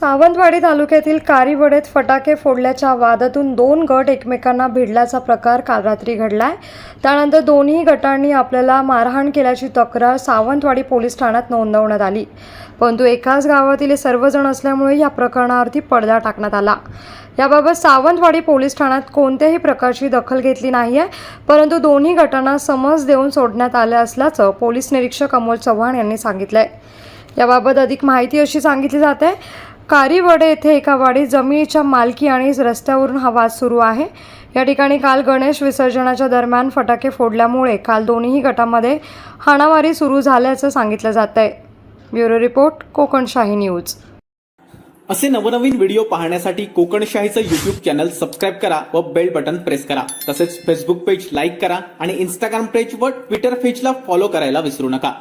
सावंतवाडी तालुक्यातील कारीवडेत फटाके फोडल्याच्या वादातून दोन गट एकमेकांना भिडल्याचा प्रकार काल रात्री घडलाय. त्यानंतर दोन्ही गटांनी आपल्याला मारहाण केल्याची तक्रार सावंतवाडी पोलीस ठाण्यात नोंदवण्यात आली. परंतु एकाच गावातील सर्वजण असल्यामुळे या प्रकरणावरती पडदा टाकण्यात आला. याबाबत सावंतवाडी पोलीस ठाण्यात कोणत्याही प्रकारची दखल घेतली नाही आहे परंतु दोन्ही गटांना समज देऊन सोडण्यात आलं असल्याचं पोलीस निरीक्षक अमोल चव्हाण यांनी सांगितलं आहे याबाबत अधिक माहिती अशी सांगितली जाते कारीवडे येथे एका वाडीत जमिनीच्या मालकी आणि रस्त्यावरून हा वाद सुरू आहे. या ठिकाणी काल गणेश विसर्जनाच्या दरम्यान फटाके फोडल्यामुळे काल दोन्ही गटामध्ये हाणामारी सुरू झाल्याचं सांगितलं जात आहे ब्युरो रिपोर्ट कोकणशाही न्यूज. असे नवनवीन व्हिडिओ पाहण्यासाठी कोकणशाहीचं युट्यूब चॅनल सबस्क्राईब करा व बेल बटन प्रेस करा. तसेच फेसबुक पेज लाईक करा आणि इंस्टाग्राम पेज व ट्विटर पेजला फॉलो करायला विसरू नका.